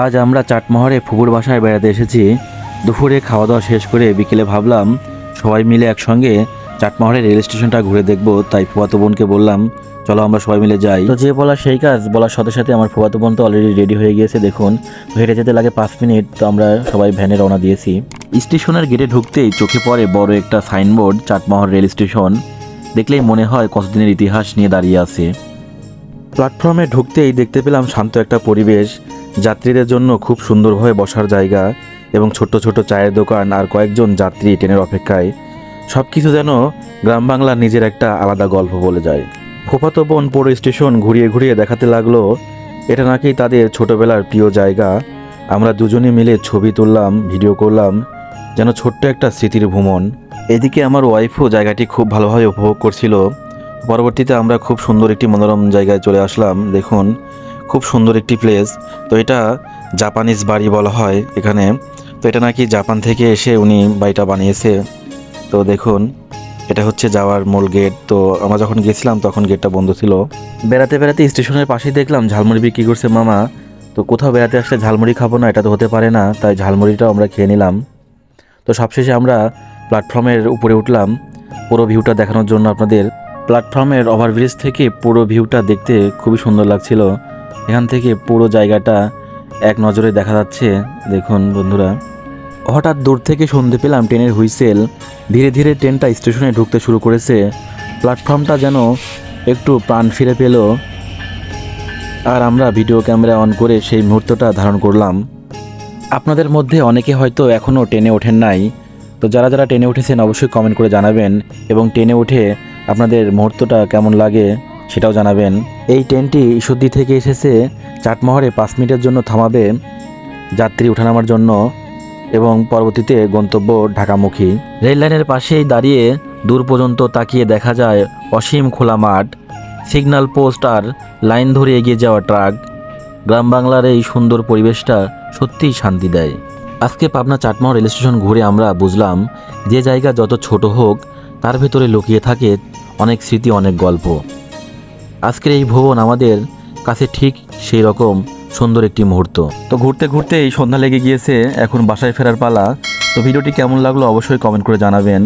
আজ আমরা চাটমহরে ফুপুর বাসায় বেড়াতে এসেছি। দুপুরে খাওয়া দাওয়া শেষ করে বিকেলে ভাবলাম সবাই মিলে একসঙ্গে চাটমোহরের রেল স্টেশনটা ঘুরে দেখব। তাই ফুয়াতো বোনকে বললাম চলো আমরা সবাই মিলে যাই। তো যে বলা সেই কাজ বলার সাথে সাথে আমার ফুয়াতো বোন তো অলরেডি রেডি হয়ে গিয়েছে দেখুন। হেঁটে যেতে লাগে পাঁচ মিনিট তো আমরা সবাই ভ্যানে রওনা দিয়েছি। স্টেশনের গেটে ঢুকতেই চোখে পড়ে বড় একটা সাইনবোর্ড চাটমহর রেল স্টেশন। দেখলেই মনে হয় কতদিনের ইতিহাস নিয়ে দাঁড়িয়ে আছে। প্ল্যাটফর্মে ঢুকতেই দেখতে পেলাম শান্ত একটা পরিবেশ। যাত্রীদের জন্য খুব সুন্দরভাবে বসার জায়গা এবং ছোট ছোট চায়ের দোকান আর কয়েকজন যাত্রী ট্রেনের অপেক্ষায় সব কিছু যেন গ্রাম বাংলার নিজের একটা আলাদা গল্প বলে যায়। ফোফাতো বোন পুরো স্টেশন ঘুরিয়ে ঘুরিয়ে দেখাতে লাগল, এটা নাকি তাদের ছোটবেলার প্রিয় জায়গা। আমরা দুজনে মিলে ছবি তুললাম, ভিডিও করলাম, যেন ছোট্ট একটা স্মৃতির ভ্রমণ। এদিকে আমার ওয়াইফও জায়গাটি খুব ভালোভাবে উপভোগ করছিল। পরবর্তীতে আমরা খুব সুন্দর একটি মনোরম জায়গায় চলে আসলাম, দেখুন। খুব সুন্দর একটি প্লেস তো এটা জাপানিজ বাড়ি বলা হয় এখানে। তো এটা নাকি জাপান থেকে এসে উনি বাড়িটা বানিয়েছে। তো দেখুন, এটা হচ্ছে যাওয়ার মূল গেট তো আমরা যখন গেছিলাম, তখন গেটটা বন্ধ ছিল। বেড়াতে বেড়াতে স্টেশনের পাশেই দেখলাম ঝালমুড়ি বিক্রি করছে মামা। তো কোথাও বেড়াতে আসলে ঝালমুড়ি খাব না, এটা তো হতে পারে না। তাই ঝালমুড়িটাও আমরা খেয়ে নিলাম। তো সবশেষে আমরা প্ল্যাটফর্মের উপরে উঠলাম। পুরো ভিউটা দেখানোর জন্য আপনাদের। প্ল্যাটফর্মের ওভারব্রিজ থেকে পুরো ভিউটা দেখতে খুবই সুন্দর লাগছিল। এখান থেকে পুরো জায়গাটা এক নজরে দেখা যাচ্ছে। দেখুন বন্ধুরা, হঠাৎ দূর থেকে শুনতে পেলাম ট্রেনের হুইসেল। ধীরে ধীরে ট্রেনটা স্টেশনে ঢুকতে শুরু করেছে। প্ল্যাটফর্মটা যেন একটু প্রাণ ফিরে পেল। আর আমরা ভিডিও ক্যামেরা অন করে সেই মুহূর্তটা ধারণ করলাম। আপনাদের মধ্যে অনেকে হয়তো এখনও ট্রেনে ওঠেন নাই। তো যারা যারা ট্রেনে উঠেছেন, অবশ্যই কমেন্ট করে জানাবেন এবং ট্রেনে উঠে আপনাদের মুহূর্তটা কেমন লাগে। সেটাও জানাবেন। এই ট্রেনটি ঈশ্বরদী থেকে এসেছে চাটমহরে পাঁচ মিনিটের জন্য থামাবে যাত্রী ওঠানামার জন্য এবং পরবর্তীতে গন্তব্য ঢাকামুখী। রেল লাইনের পাশেই দাঁড়িয়ে দূর পর্যন্ত তাকিয়ে দেখা যায় অসীম খোলা মাঠ, সিগন্যাল পোস্ট আর লাইন ধরে এগিয়ে যাওয়া ট্রাক। গ্রাম বাংলার এই সুন্দর পরিবেশটা সত্যিই শান্তি দেয়। আজকে পাবনা চাটমোহর রেল স্টেশন ঘুরে আমরা বুঝলাম যে জায়গা যত ছোট হোক, তার ভেতরে লুকিয়ে থাকে অনেক স্মৃতি, অনেক গল্প। আজকের এই ভুবন আমাদের কাছে ঠিক সেই রকম সুন্দর একটি মুহূর্ত। তো ঘুরতে ঘুরতে এই সন্ধ্যা লেগে গিয়েছে, এখন বাসায় ফেরার পালা। তো ভিডিওটি কেমন লাগল অবশ্যই কমেন্ট করে জানাবেন।